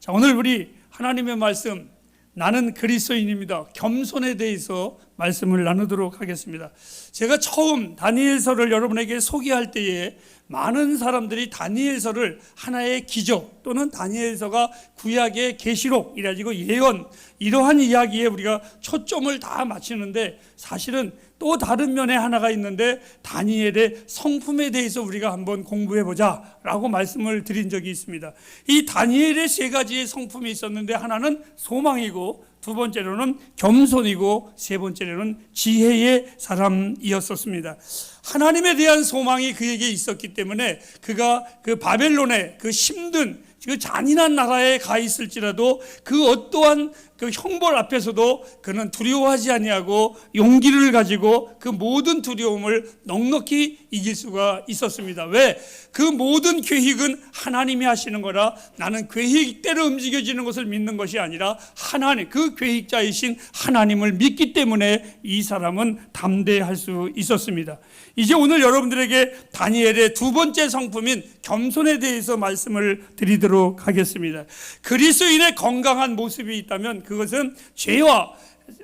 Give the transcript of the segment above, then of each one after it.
자, 오늘 우리 하나님의 말씀 나는 그리스도인입니다. 겸손에 대해서 말씀을 나누도록 하겠습니다. 제가 처음 다니엘서를 여러분에게 소개할 때에 많은 사람들이 다니엘서를 하나의 기적 또는 다니엘서가 구약의 계시록이라지고 예언 이러한 이야기에 우리가 초점을 다 맞추는데 사실은 또 다른 면에 하나가 있는데 다니엘의 성품에 대해서 우리가 한번 공부해 보자라고 말씀을 드린 적이 있습니다. 이 다니엘의 세 가지의 성품이 있었는데 하나는 소망이고 두 번째로는 겸손이고 세 번째로는 지혜의 사람이었었습니다. 하나님에 대한 소망이 그에게 있었기 때문에 그가 그 바벨론의 그 힘든 그 잔인한 나라에 가 있을지라도 그 어떠한 그 형벌 앞에서도 그는 두려워하지 아니하고 용기를 가지고 그 모든 두려움을 넉넉히 이길 수가 있었습니다. 왜? 그 모든 계획은 하나님이 하시는 거라 나는 계획대로 움직여지는 것을 믿는 것이 아니라 하나님 그 계획자이신 하나님을 믿기 때문에 이 사람은 담대할 수 있었습니다. 이제 오늘 여러분들에게 다니엘의 두 번째 성품인 겸손에 대해서 말씀을 드리도록 하겠습니다. 그리스도인의 건강한 모습이 있다면 그것은 죄와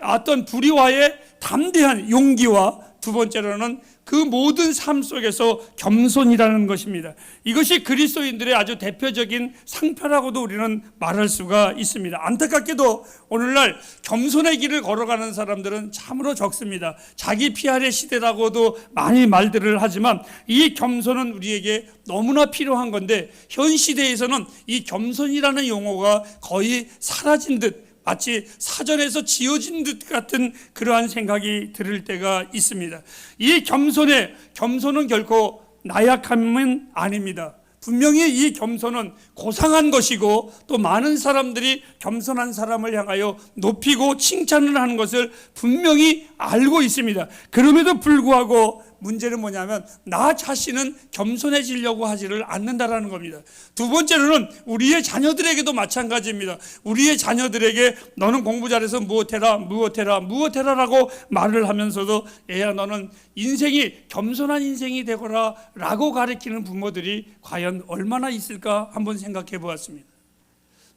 어떤 불의와의 담대한 용기와 두 번째로는 그 모든 삶 속에서 겸손이라는 것입니다. 이것이 그리스도인들의 아주 대표적인 상표라고도 우리는 말할 수가 있습니다. 안타깝게도 오늘날 겸손의 길을 걸어가는 사람들은 참으로 적습니다. 자기 피할의 시대라고도 많이 말들을 하지만 이 겸손은 우리에게 너무나 필요한 건데 현 시대에서는 이 겸손이라는 용어가 거의 사라진 듯 마치 사전에서 지어진 듯 같은 그러한 생각이 들을 때가 있습니다. 이 겸손의 겸손은 결코 나약함은 아닙니다. 분명히 이 겸손은 고상한 것이고 또 많은 사람들이 겸손한 사람을 향하여 높이고 칭찬을 하는 것을 분명히 알고 있습니다. 그럼에도 불구하고 문제는 뭐냐면 나 자신은 겸손해지려고 하지를 않는다라는 겁니다. 두 번째로는 우리의 자녀들에게도 마찬가지입니다. 우리의 자녀들에게 너는 공부 잘해서 무엇해라 무엇해라 무엇해라라고 말을 하면서도 애야 너는 인생이 겸손한 인생이 되거라라고 가르치는 부모들이 과연 얼마나 있을까 한번 생각해 보았습니다.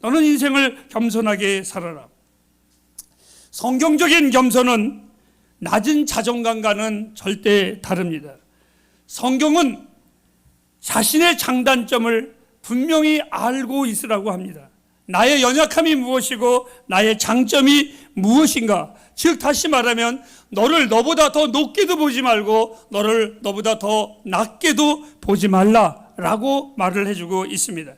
너는 인생을 겸손하게 살아라. 성경적인 겸손은 낮은 자존감과는 절대 다릅니다. 성경은 자신의 장단점을 분명히 알고 있으라고 합니다. 나의 연약함이 무엇이고 나의 장점이 무엇인가? 즉 다시 말하면 너를 너보다 더 높게도 보지 말고 너를 너보다 더 낮게도 보지 말라 라고 말을 해주고 있습니다.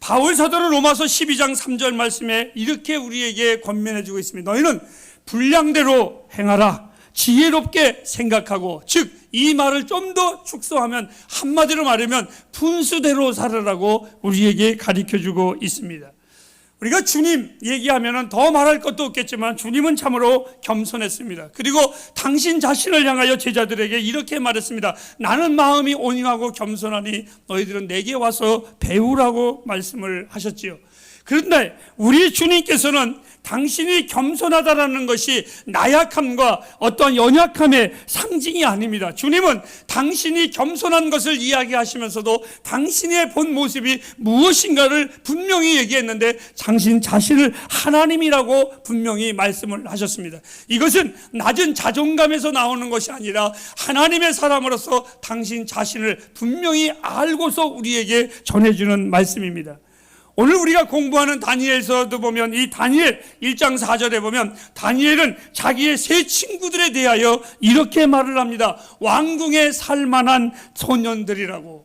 바울 사도는 로마서 12장 3절 말씀에 이렇게 우리에게 권면해 주고 있습니다. 너희는 분량대로 행하라. 지혜롭게 생각하고 즉 이 말을 좀 더 축소하면 한마디로 말하면 분수대로 살아라고 우리에게 가르쳐 주고 있습니다. 우리가 주님 얘기하면 더 말할 것도 없겠지만 주님은 참으로 겸손했습니다. 그리고 당신 자신을 향하여 제자들에게 이렇게 말했습니다. 나는 마음이 온유하고 겸손하니 너희들은 내게 와서 배우라고 말씀을 하셨지요. 그런데 우리 주님께서는 당신이 겸손하다라는 것이 나약함과 어떠한 연약함의 상징이 아닙니다. 주님은 당신이 겸손한 것을 이야기하시면서도 당신의 본 모습이 무엇인가를 분명히 얘기했는데 당신 자신을 하나님이라고 분명히 말씀을 하셨습니다. 이것은 낮은 자존감에서 나오는 것이 아니라 하나님의 사람으로서 당신 자신을 분명히 알고서 우리에게 전해주는 말씀입니다. 오늘 우리가 공부하는 다니엘서도 보면 이 다니엘 1장 4절에 보면 다니엘은 자기의 세 친구들에 대하여 이렇게 말을 합니다. 왕궁에 살만한 소년들이라고.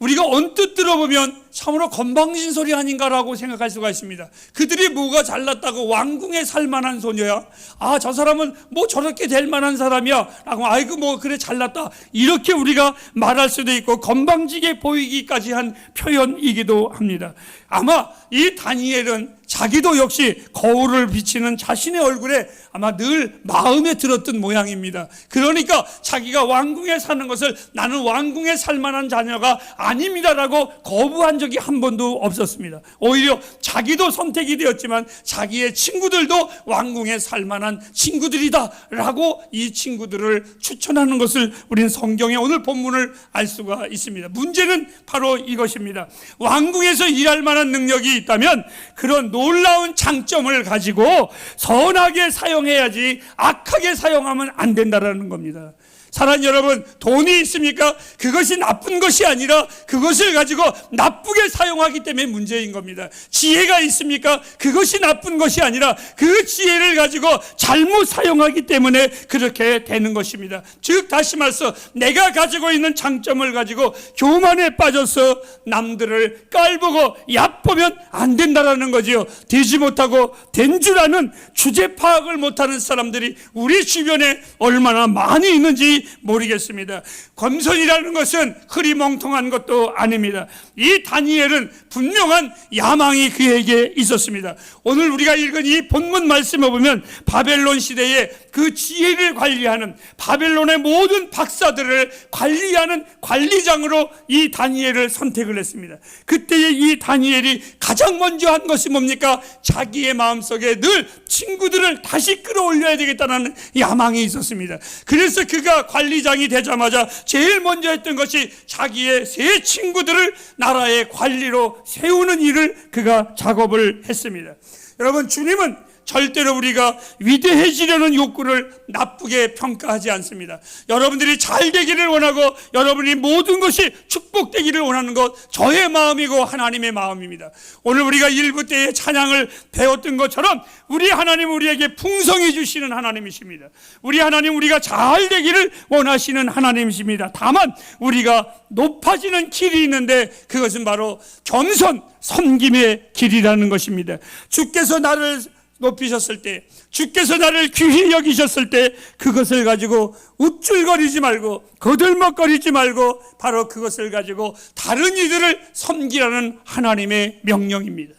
우리가 언뜻 들어보면 참으로 건방진 소리 아닌가라고 생각할 수가 있습니다. 그들이 뭐가 잘났다고 왕궁에 살 만한 소녀야? 아, 저 사람은 뭐 저렇게 될 만한 사람이야? 라고, 아이고, 뭐, 그래, 잘났다. 이렇게 우리가 말할 수도 있고, 건방지게 보이기까지 한 표현이기도 합니다. 아마 이 다니엘은 자기도 역시 거울을 비치는 자신의 얼굴에 아마 늘 마음에 들었던 모양입니다. 그러니까 자기가 왕궁에 사는 것을 나는 왕궁에 살 만한 자녀가 아닙니다라고 거부한 적이 한 번도 없었습니다. 오히려 자기도 선택이 되었지만 자기의 친구들도 왕궁에 살만한 친구들이다라고 이 친구들을 추천하는 것을 우리는 성경의 오늘 본문을 알 수가 있습니다. 문제는 바로 이것입니다. 왕궁에서 일할 만한 능력이 있다면 그런 놀라운 장점을 가지고 선하게 사용해야지 악하게 사용하면 안 된다라는 겁니다. 사랑 여러분, 돈이 있습니까? 그것이 나쁜 것이 아니라 그것을 가지고 나쁘게 사용하기 때문에 문제인 겁니다. 지혜가 있습니까? 그것이 나쁜 것이 아니라 그 지혜를 가지고 잘못 사용하기 때문에 그렇게 되는 것입니다. 즉, 다시 말해서 내가 가지고 있는 장점을 가지고 교만에 빠져서 남들을 깔보고 얕보면 안 된다라는 거지요. 되지 못하고 된 줄 아는 주제 파악을 못하는 사람들이 우리 주변에 얼마나 많이 있는지 모르겠습니다. 검선이라는 것은 흐리멍텅한 것도 아닙니다. 이 다니엘은 분명한 야망이 그에게 있었습니다. 오늘 우리가 읽은 이 본문 말씀을 보면 바벨론 시대에 그 지혜를 관리하는 바벨론의 모든 박사들을 관리하는 관리장으로 이 다니엘을 선택을 했습니다. 그때에 이 다니엘이 가장 먼저 한 것이 뭡니까? 자기의 마음속에 늘 친구들을 다시 끌어올려야 되겠다는 야망이 있었습니다. 그래서 그가 관리장이 되자마자 제일 먼저 했던 것이 자기의 세 친구들을 나라의 관리로 세우는 일을 그가 작업을 했습니다. 여러분 주님은 절대로 우리가 위대해지려는 욕구를 나쁘게 평가하지 않습니다. 여러분들이 잘 되기를 원하고 여러분이 모든 것이 축복되기를 원하는 것 저의 마음이고 하나님의 마음입니다. 오늘 우리가 일부 때의 찬양을 배웠던 것처럼 우리 하나님 우리에게 풍성히 주시는 하나님이십니다. 우리 하나님 우리가 잘 되기를 원하시는 하나님이십니다. 다만 우리가 높아지는 길이 있는데 그것은 바로 겸손 섬김의 길이라는 것입니다. 주께서 나를 높이셨을 때, 주께서 나를 귀히 여기셨을 때, 그것을 가지고 우쭐거리지 말고, 거들먹거리지 말고, 바로 그것을 가지고 다른 이들을 섬기라는 하나님의 명령입니다.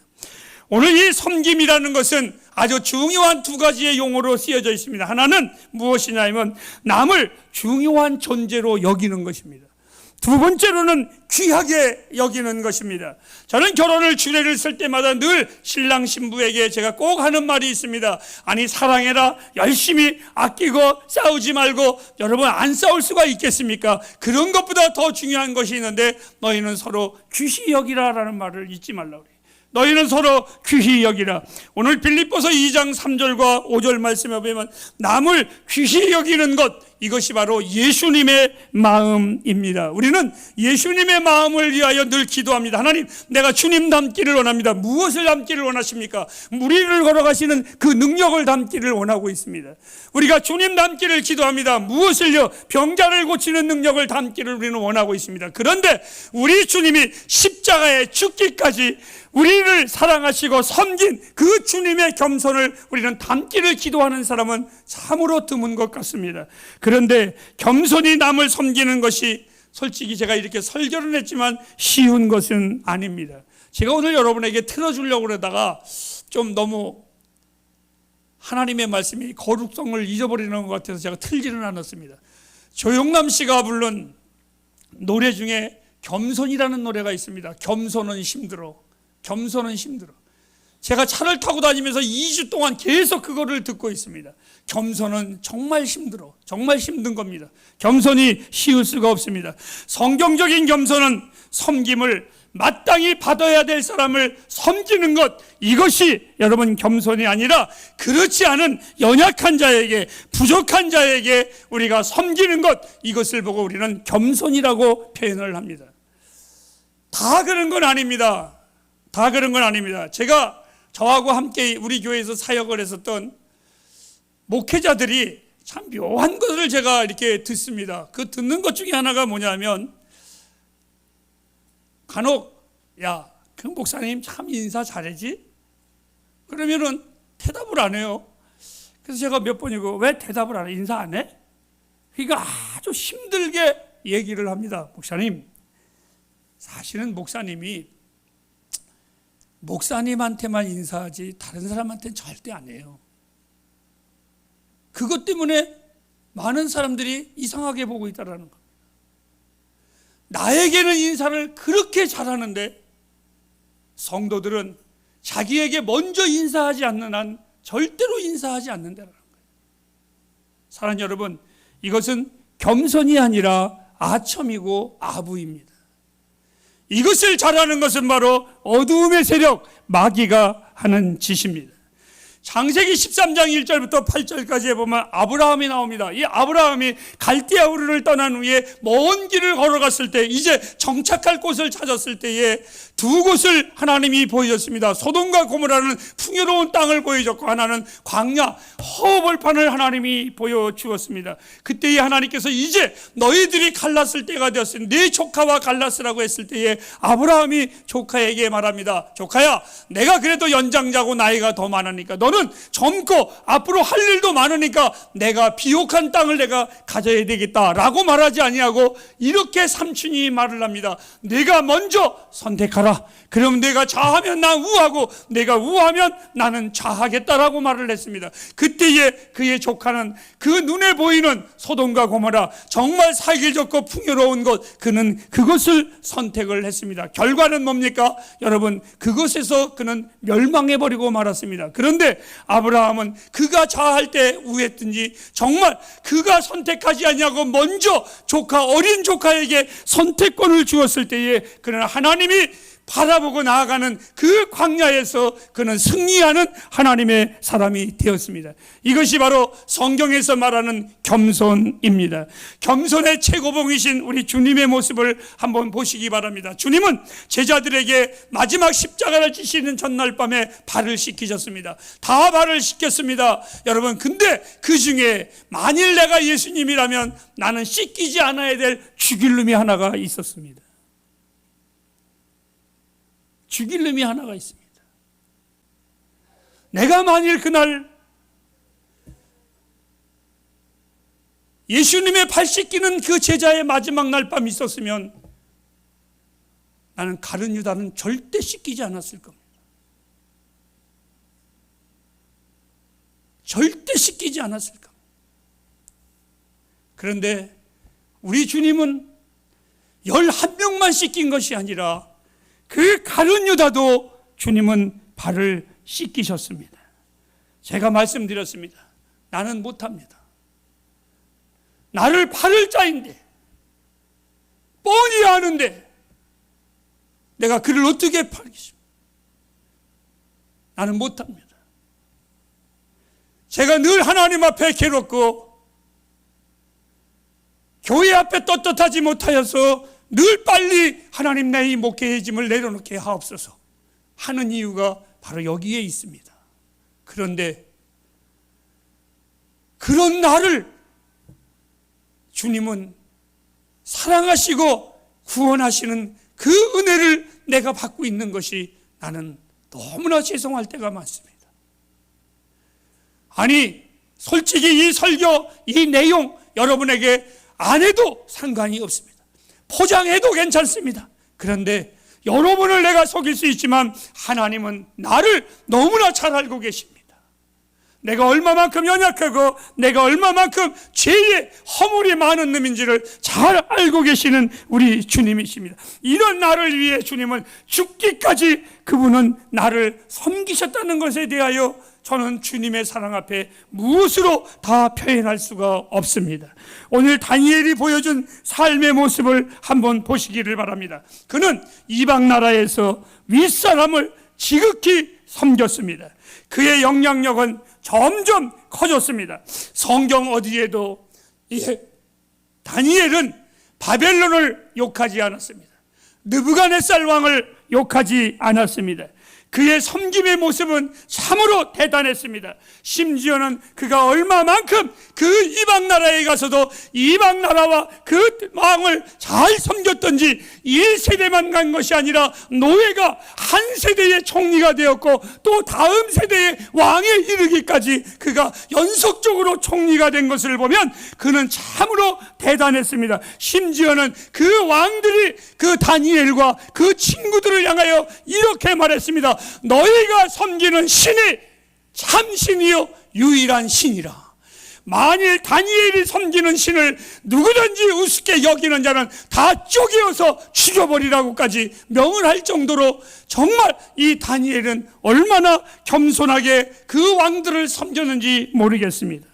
오늘 이 섬김이라는 것은 아주 중요한 두 가지의 용어로 쓰여져 있습니다. 하나는 무엇이냐면 남을 중요한 존재로 여기는 것입니다. 두 번째로는 귀하게 여기는 것입니다. 저는 결혼을 주례를 쓸 때마다 늘 신랑 신부에게 제가 꼭 하는 말이 있습니다. 아니 사랑해라 열심히 아끼고 싸우지 말고 여러분 안 싸울 수가 있겠습니까? 그런 것보다 더 중요한 것이 있는데 너희는 서로 귀히 여기라라는 말을 잊지 말라고 그래요. 너희는 서로 귀히 여기라. 오늘 빌립보서 2장 3절과 5절 말씀에 보면 남을 귀히 여기는 것 이것이 바로 예수님의 마음입니다. 우리는 예수님의 마음을 위하여 늘 기도합니다. 하나님, 내가 주님 닮기를 원합니다. 무엇을 닮기를 원하십니까? 무리를 걸어가시는 그 능력을 닮기를 원하고 있습니다. 우리가 주님 닮기를 기도합니다. 무엇을요? 병자를 고치는 능력을 닮기를 우리는 원하고 있습니다. 그런데 우리 주님이 십자가에 죽기까지 우리를 사랑하시고 섬긴 그 주님의 겸손을 우리는 담기를 기도하는 사람은 참으로 드문 것 같습니다. 그런데 겸손히 남을 섬기는 것이 솔직히 제가 이렇게 설교를 했지만 쉬운 것은 아닙니다. 제가 오늘 여러분에게 틀어주려고 그러다가 좀 너무 하나님의 말씀이 거룩성을 잊어버리는 것 같아서 제가 틀지는 않았습니다. 조용남 씨가 부른 노래 중에 겸손이라는 노래가 있습니다. 겸손은 힘들어. 겸손은 힘들어. 제가 차를 타고 다니면서 2주 동안 계속 그거를 듣고 있습니다. 겸손은 정말 힘들어. 정말 힘든 겁니다. 겸손이 쉬울 수가 없습니다. 성경적인 겸손은 섬김을 마땅히 받아야 될 사람을 섬기는 것 이것이 여러분 겸손이 아니라 그렇지 않은 연약한 자에게 부족한 자에게 우리가 섬기는 것 이것을 보고 우리는 겸손이라고 표현을 합니다. 다 그런 건 아닙니다. 다 그런 건 아닙니다. 제가 저하고 함께 우리 교회에서 사역을 했었던 목회자들이 참 묘한 것을 제가 이렇게 듣습니다. 그 듣는 것 중에 하나가 뭐냐면 간혹 야, 그 목사님 참 인사 잘하지? 그러면은 대답을 안 해요. 그래서 제가 몇 번이고 왜 대답을 안 해? 인사 안 해? 그러니까 아주 힘들게 얘기를 합니다. 목사님, 사실은 목사님이 목사님한테만 인사하지 다른 사람한테는 절대 안 해요. 그것 때문에 많은 사람들이 이상하게 보고 있다라는 거. 나에게는 인사를 그렇게 잘하는데 성도들은 자기에게 먼저 인사하지 않는 한 절대로 인사하지 않는다는 거예요. 사랑 여러분, 이것은 겸손이 아니라 아첨이고 아부입니다. 이것을 잘하는 것은 바로 어두움의 세력 마귀가 하는 짓입니다. 창세기 13장 1절부터 8절까지에 보면 아브라함이 나옵니다. 이 아브라함이 갈대아 우르를 떠난 후에 먼 길을 걸어갔을 때 이제 정착할 곳을 찾았을 때에 두 곳을 하나님이 보여줬습니다. 소돔과 고모라는 풍요로운 땅을 보여줬고 하나는 광야 허벌판을 하나님이 보여주었습니다. 그때에 하나님께서 이제 너희들이 갈랐을 때가 되었으니 네 조카와 갈랐으라고 했을 때에 아브라함이 조카에게 말합니다. 조카야 내가 그래도 연장자고 나이가 더 많으니까 너는 젊고 앞으로 할 일도 많으니까 내가 비옥한 땅을 내가 가져야 되겠다라고 말하지 아니하고 이렇게 삼촌이 말을 합니다. 내가 먼저 선택하라. 그럼 내가 좌하면 나 우하고 내가 우하면 나는 좌하겠다라고 말을 했습니다. 그때에 그의 조카는 그 눈에 보이는 소돔과 고모라 정말 살기 좋고 풍요로운 곳 그는 그것을 선택을 했습니다. 결과는 뭡니까? 여러분 그것에서 그는 멸망해 버리고 말았습니다. 그런데 아브라함은 그가 좌할 때 우했든지 정말 그가 선택하지 아니하고 먼저 조카 어린 조카에게 선택권을 주었을 때에 그는 하나님이 바라보고 나아가는 그 광야에서 그는 승리하는 하나님의 사람이 되었습니다. 이것이 바로 성경에서 말하는 겸손입니다. 겸손의 최고봉이신 우리 주님의 모습을 한번 보시기 바랍니다. 주님은 제자들에게 마지막 십자가를 지시는 전날 밤에 발을 씻기셨습니다. 다 발을 씻겼습니다. 여러분, 근데 그 중에 만일 내가 예수님이라면 나는 씻기지 않아야 될 죽일 놈이 하나가 있었습니다. 죽일 놈이 하나가 있습니다. 내가 만일 그날 예수님의 발 씻기는 그 제자의 마지막 날밤 있었으면 나는 가른 유다는 절대 씻기지 않았을 겁니다. 절대 씻기지 않았을 겁니다. 그런데 우리 주님은 열한 명만 씻긴 것이 아니라 그 가룟 유다도 주님은 발을 씻기셨습니다. 제가 말씀드렸습니다. 나는 못합니다. 나를 팔을 자인데 뻔히 아는데 내가 그를 어떻게 팔겠습니까? 나는 못합니다. 제가 늘 하나님 앞에 괴롭고 교회 앞에 떳떳하지 못하여서 늘 빨리 하나님 내이 목회의 짐을 내려놓게 하옵소서 하는 이유가 바로 여기에 있습니다. 그런데 그런 나를 주님은 사랑하시고 구원하시는 그 은혜를 내가 받고 있는 것이 나는 너무나 죄송할 때가 많습니다. 아니, 솔직히 이 설교, 이 내용 여러분에게 안 해도 상관이 없습니다. 포장해도 괜찮습니다. 그런데 여러분을 내가 속일 수 있지만 하나님은 나를 너무나 잘 알고 계십니다. 내가 얼마만큼 연약하고 내가 얼마만큼 죄의 허물이 많은 놈인지를 잘 알고 계시는 우리 주님이십니다. 이런 나를 위해 주님은 죽기까지 그분은 나를 섬기셨다는 것에 대하여 저는 주님의 사랑 앞에 무엇으로 다 표현할 수가 없습니다. 오늘 다니엘이 보여준 삶의 모습을 한번 보시기를 바랍니다. 그는 이방 나라에서 윗사람을 지극히 섬겼습니다. 그의 영향력은 점점 커졌습니다. 성경 어디에도 이 다니엘은 바벨론을 욕하지 않았습니다. 느부갓네살 왕을 욕하지 않았습니다. 그의 섬김의 모습은 참으로 대단했습니다. 심지어는 그가 얼마만큼 그 이방 나라에 가서도 이방 나라와 그 왕을 잘 섬겼던지 1세대만 간 것이 아니라 노예가 한 세대의 총리가 되었고 또 다음 세대의 왕에 이르기까지 그가 연속적으로 총리가 된 것을 보면 그는 참으로 대단했습니다. 심지어는 그 왕들이 그 다니엘과 그 친구들을 향하여 이렇게 말했습니다. 너희가 섬기는 신이 참신이요 유일한 신이라. 만일 다니엘이 섬기는 신을 누구든지 우습게 여기는 자는 다 쪼개어서 죽여버리라고까지 명을 할 정도로 정말 이 다니엘은 얼마나 겸손하게 그 왕들을 섬겼는지 모르겠습니다.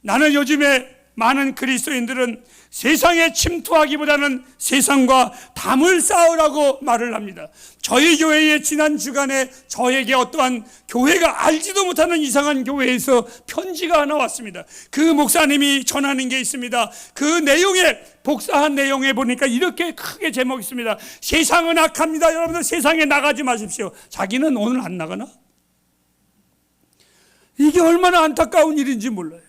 나는 요즘에 많은 그리스도인들은 세상에 침투하기보다는 세상과 담을 쌓으라고 말을 합니다. 저희 교회의 지난 주간에 저에게 어떠한 교회가 알지도 못하는 이상한 교회에서 편지가 하나 왔습니다. 그 목사님이 전하는 게 있습니다. 그 내용에 복사한 내용에 보니까 이렇게 크게 제목이 있습니다. 세상은 악합니다. 여러분들 세상에 나가지 마십시오. 자기는 오늘 안 나가나? 이게 얼마나 안타까운 일인지 몰라요.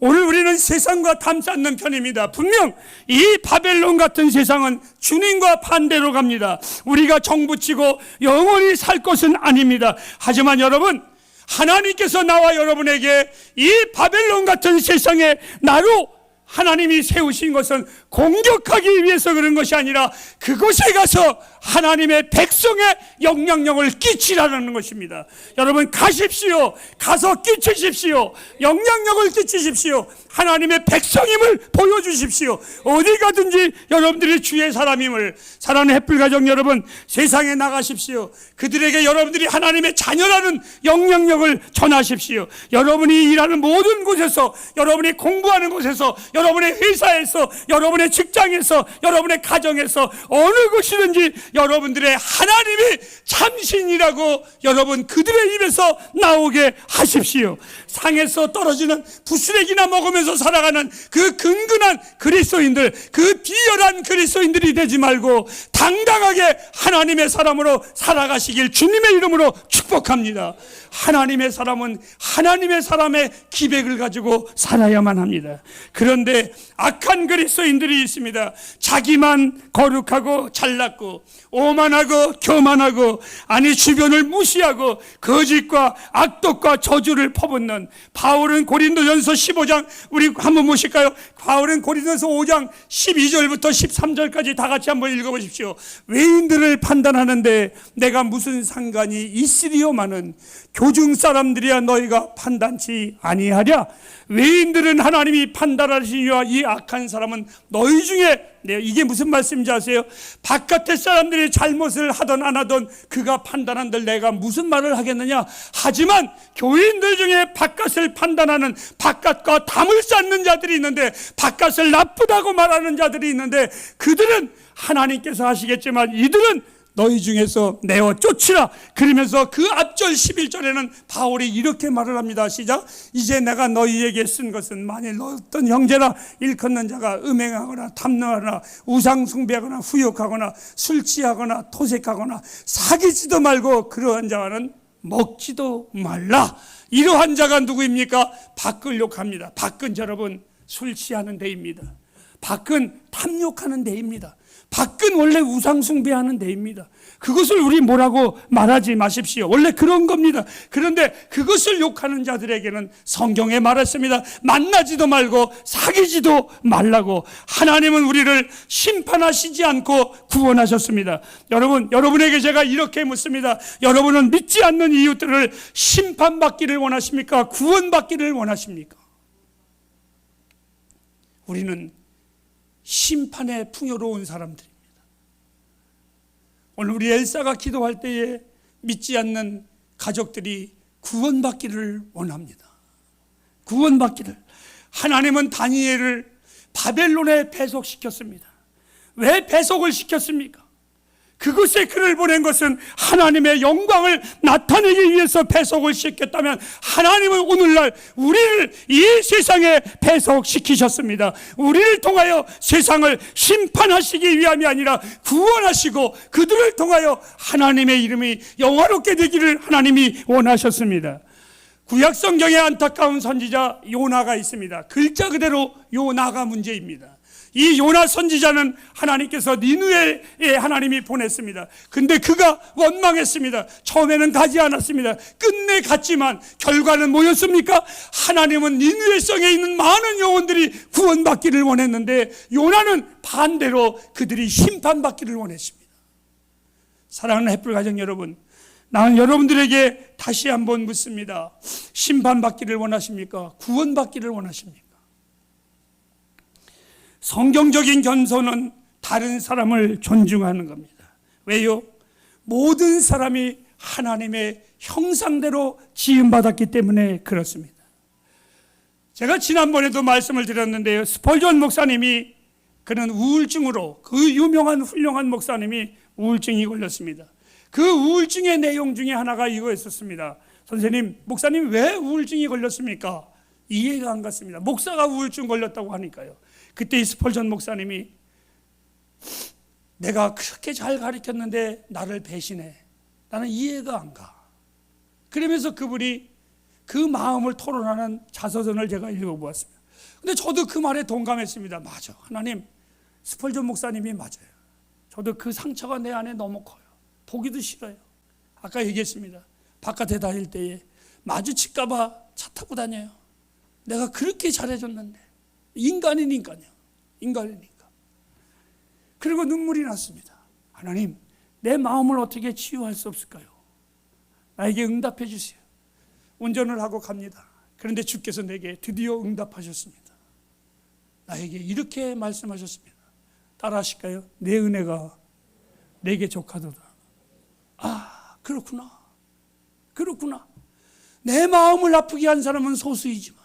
오늘 우리는 세상과 담 쌓는 편입니다. 분명 이 바벨론 같은 세상은 주님과 반대로 갑니다. 우리가 정부치고 영원히 살 것은 아닙니다. 하지만 여러분, 하나님께서 나와 여러분에게 이 바벨론 같은 세상에 나로 하나님이 세우신 것은 공격하기 위해서 그런 것이 아니라 그곳에 가서 하나님의 백성의 영향력을 끼치라는 것입니다. 여러분 가십시오. 가서 끼치십시오. 영향력을 끼치십시오. 하나님의 백성임을 보여주십시오. 어디 가든지 여러분들이 주의 사람임을 사랑하는 햇불 가정 여러분 세상에 나가십시오. 그들에게 여러분들이 하나님의 자녀라는 영향력을 전하십시오. 여러분이 일하는 모든 곳에서 여러분이 공부하는 곳에서 여러분의 회사에서 여러분 의 직장에서 여러분의 가정에서 어느 곳이든지 여러분들의 하나님이 참신이라고 여러분 그들의 입에서 나오게 하십시오. 상에서 떨어지는 부스레기나 먹으면서 살아가는 그 근근한 그리스도인들, 그 비열한 그리스도인들이 되지 말고 당당하게 하나님의 사람으로 살아가시길 주님의 이름으로 축복합니다. 하나님의 사람은 하나님의 사람의 기백을 가지고 살아야만 합니다. 그런데 악한 그리스도인들이 있습니다. 자기만 거룩하고 잘났고 오만하고 교만하고 아니 주변을 무시하고 거짓과 악독과 저주를 퍼붓는 바울은 고린도전서 15장 우리 한번 보실까요? 바울은 고린도전서 5장 12절부터 13절까지 다 같이 한번 읽어보십시오. 외인들을 판단하는데 내가 무슨 상관이 있으리요마는 교중 사람들이야 너희가 판단치 아니하랴 외인들은 하나님이 판단하시니와 이 악한 사람은 너희 중에 네, 이게 무슨 말씀인지 아세요? 바깥의 사람들이 잘못을 하던 안 하던 그가 판단한들 내가 무슨 말을 하겠느냐 하지만 교인들 중에 바깥을 판단하는 바깥과 담을 쌓는 자들이 있는데 바깥을 나쁘다고 말하는 자들이 있는데 그들은 하나님께서 하시겠지만 이들은 너희 중에서 내어 쫓으라. 그러면서 그 앞절 11절에는 바울이 이렇게 말을 합니다. 시작. 이제 내가 너희에게 쓴 것은 만일 어떤 형제나 일컫는 자가 음행하거나 탐능하거나 우상숭배하거나 후욕하거나 술 취하거나 토색하거나 사귀지도 말고 그러한 자와는 먹지도 말라. 이러한 자가 누구입니까? 밖을 욕합니다. 밖은 여러분 술 취하는 데입니다. 밖은 탐욕하는 데입니다. 밖은 원래 우상숭배하는 데입니다. 그것을 우리 뭐라고 말하지 마십시오. 원래 그런 겁니다. 그런데 그것을 욕하는 자들에게는 성경에 말했습니다. 만나지도 말고 사귀지도 말라고 하나님은 우리를 심판하시지 않고 구원하셨습니다. 여러분, 여러분에게 제가 이렇게 묻습니다. 여러분은 믿지 않는 이웃들을 심판받기를 원하십니까? 구원받기를 원하십니까? 우리는 심판에 풍요로운 사람들입니다. 오늘 우리 엘사가 기도할 때에 믿지 않는 가족들이 구원받기를 원합니다. 구원받기를. 하나님은 다니엘을 바벨론에 배속시켰습니다. 왜 배속을 시켰습니까? 그곳에 그를 보낸 것은 하나님의 영광을 나타내기 위해서 배속을 시켰다면 하나님은 오늘날 우리를 이 세상에 배속시키셨습니다. 우리를 통하여 세상을 심판하시기 위함이 아니라 구원하시고 그들을 통하여 하나님의 이름이 영화롭게 되기를 하나님이 원하셨습니다. 구약 성경에 안타까운 선지자 요나가 있습니다. 글자 그대로 요나가 문제입니다. 이 요나 선지자는 하나님께서 니누에에 하나님이 보냈습니다. 근데 그가 원망했습니다. 처음에는 가지 않았습니다. 끝내 갔지만 결과는 뭐였습니까? 하나님은 니누에 성에 있는 많은 영혼들이 구원받기를 원했는데 요나는 반대로 그들이 심판받기를 원했습니다. 사랑하는 햇불 가정 여러분, 나는 여러분들에게 다시 한번 묻습니다. 심판받기를 원하십니까? 구원받기를 원하십니까? 성경적인 겸손은 다른 사람을 존중하는 겁니다. 왜요? 모든 사람이 하나님의 형상대로 지음받았기 때문에 그렇습니다. 제가 지난번에도 말씀을 드렸는데요. 스펄전 목사님이 그는 우울증으로 그 유명한 훌륭한 목사님이 우울증이 걸렸습니다. 그 우울증의 내용 중에 하나가 이거였었습니다. 선생님, 목사님 왜 우울증이 걸렸습니까? 이해가 안 갔습니다. 목사가 우울증 걸렸다고 하니까요. 그때 이 스펄전 목사님이 내가 그렇게 잘 가르쳤는데 나를 배신해. 나는 이해가 안 가. 그러면서 그분이 그 마음을 토론하는 자서전을 제가 읽어보았습니다. 근데 저도 그 말에 동감했습니다. 맞아. 하나님, 스펄전 목사님이 맞아요. 저도 그 상처가 내 안에 너무 커요. 보기도 싫어요. 아까 얘기했습니다. 바깥에 다닐 때에 마주칠까봐 차 타고 다녀요. 내가 그렇게 잘해줬는데. 인간이니까요. 인간이니까. 그리고 눈물이 났습니다. 하나님, 내 마음을 어떻게 치유할 수 없을까요? 나에게 응답해 주세요. 운전을 하고 갑니다. 그런데 주께서 내게 드디어 응답하셨습니다. 나에게 이렇게 말씀하셨습니다. 따라 하실까요? 내 은혜가 내게 족하도다. 아, 그렇구나. 그렇구나. 내 마음을 아프게 한 사람은 소수이지만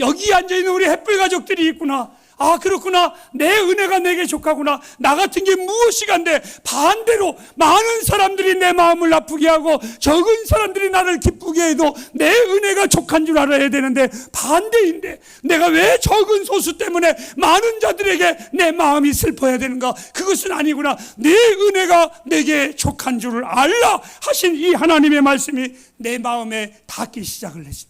여기 앉아 있는 우리 햇불 가족들이 있구나. 아, 그렇구나. 내 은혜가 내게 족하구나. 나 같은 게 무엇이간데 반대로 많은 사람들이 내 마음을 아프게 하고 적은 사람들이 나를 기쁘게 해도 내 은혜가 족한 줄 알아야 되는데 반대인데 내가 왜 적은 소수 때문에 많은 자들에게 내 마음이 슬퍼야 되는가? 그것은 아니구나. 내 은혜가 내게 족한 줄을 알라 하신 이 하나님의 말씀이 내 마음에 닿기 시작을 했습니다.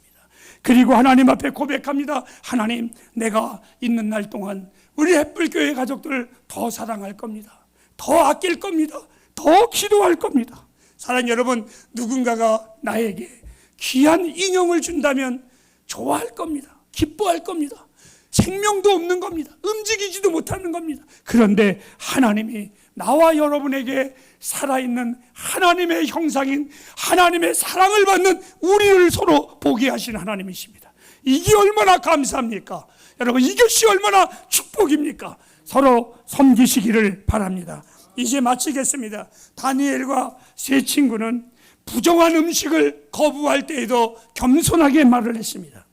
그리고 하나님 앞에 고백합니다. 하나님, 내가 있는 날 동안 우리 햇불교회 가족들을 더 사랑할 겁니다. 더 아낄 겁니다. 더 기도할 겁니다. 사랑 여러분, 누군가가 나에게 귀한 인형을 준다면 좋아할 겁니다. 기뻐할 겁니다. 생명도 없는 겁니다. 움직이지도 못하는 겁니다. 그런데 하나님이 나와 여러분에게 살아있는 하나님의 형상인 하나님의 사랑을 받는 우리를 서로 보게 하신 하나님이십니다. 이게 얼마나 감사합니까? 여러분, 이것이 얼마나 축복입니까? 서로 섬기시기를 바랍니다. 이제 마치겠습니다. 다니엘과 세 친구는 부정한 음식을 거부할 때에도 겸손하게 말을 했습니다.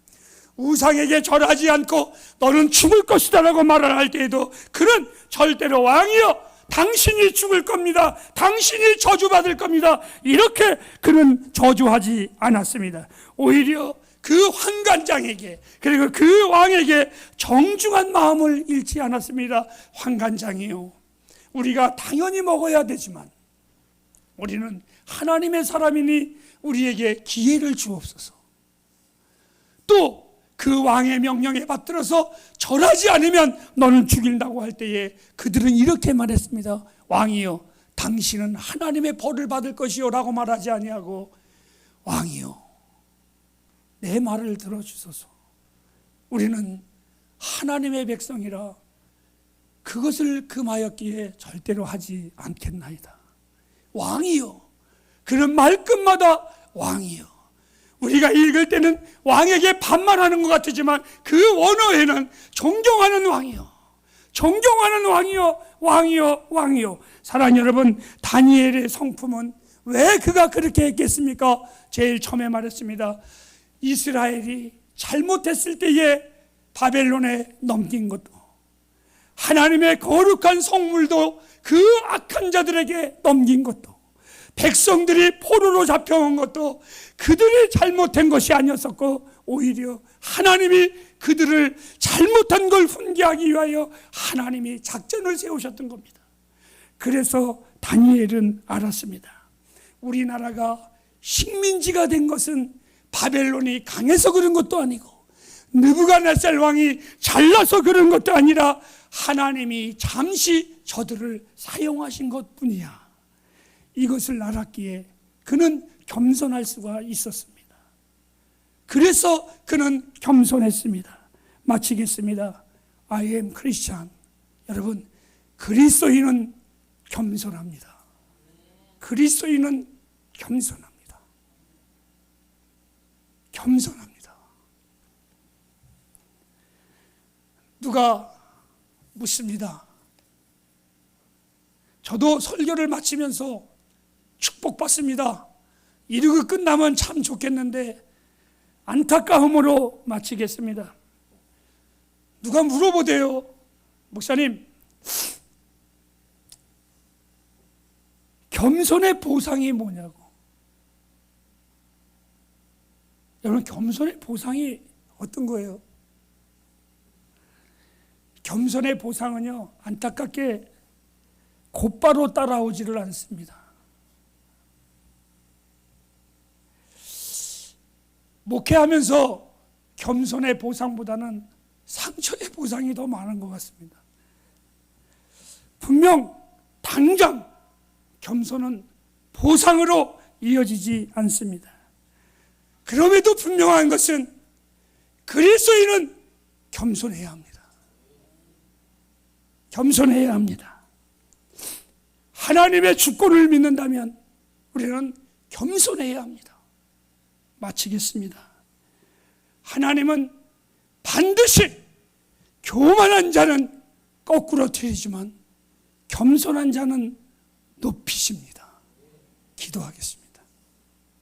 우상에게 절하지 않고 너는 죽을 것이다라고 말을 할 때에도 그는 절대로 왕이여 당신이 죽을 겁니다. 당신이 저주받을 겁니다. 이렇게 그는 저주하지 않았습니다. 오히려 그 환관장에게 그리고 그 왕에게 정중한 마음을 잃지 않았습니다. 환관장이요. 우리가 당연히 먹어야 되지만 우리는 하나님의 사람이니 우리에게 기회를 주옵소서. 또 그 왕의 명령에 받들어서 절하지 않으면 너는 죽인다고 할 때에 그들은 이렇게 말했습니다. 왕이요, 당신은 하나님의 벌을 받을 것이요라고 말하지 아니하고 왕이요, 내 말을 들어주소서. 우리는 하나님의 백성이라 그것을 금하였기에 절대로 하지 않겠나이다. 왕이요. 그런 말끝마다 왕이요. 우리가 읽을 때는 왕에게 반말하는 것 같지만 그 원어에는 존경하는 왕이요. 존경하는 왕이요. 왕이요. 왕이요. 사랑 여러분, 다니엘의 성품은 왜 그가 그렇게 했겠습니까? 제일 처음에 말했습니다. 이스라엘이 잘못했을 때에 바벨론에 넘긴 것도 하나님의 거룩한 성물도 그 악한 자들에게 넘긴 것도 백성들이 포로로 잡혀온 것도 그들이 잘못한 것이 아니었었고 오히려 하나님이 그들을 잘못한 걸 훈계하기 위하여 하나님이 작전을 세우셨던 겁니다. 그래서 다니엘은 알았습니다. 우리나라가 식민지가 된 것은 바벨론이 강해서 그런 것도 아니고 느부갓네살 왕이 잘나서 그런 것도 아니라 하나님이 잠시 저들을 사용하신 것뿐이야. 이것을 알았기에 그는 겸손할 수가 있었습니다. 그래서 그는 겸손했습니다. 마치겠습니다. I am Christian. 여러분, 그리스도인은 겸손합니다. 그리스도인은 겸손합니다. 겸손합니다. 누가 묻습니다. 저도 설교를 마치면서 축복받습니다. 이르고 끝나면 참 좋겠는데 안타까움으로 마치겠습니다. 누가 물어보대요. 목사님, 겸손의 보상이 뭐냐고. 여러분, 겸손의 보상이 어떤 거예요? 겸손의 보상은요, 안타깝게 곧바로 따라오지를 않습니다. 목회하면서 겸손의 보상보다는 상처의 보상이 더 많은 것 같습니다. 분명 당장 겸손은 보상으로 이어지지 않습니다. 그럼에도 분명한 것은 그리스도인은 겸손해야 합니다. 겸손해야 합니다. 하나님의 주권을 믿는다면 우리는 겸손해야 합니다. 마치겠습니다. 하나님은 반드시 교만한 자는 거꾸로 트이지만 겸손한 자는 높이십니다. 기도하겠습니다.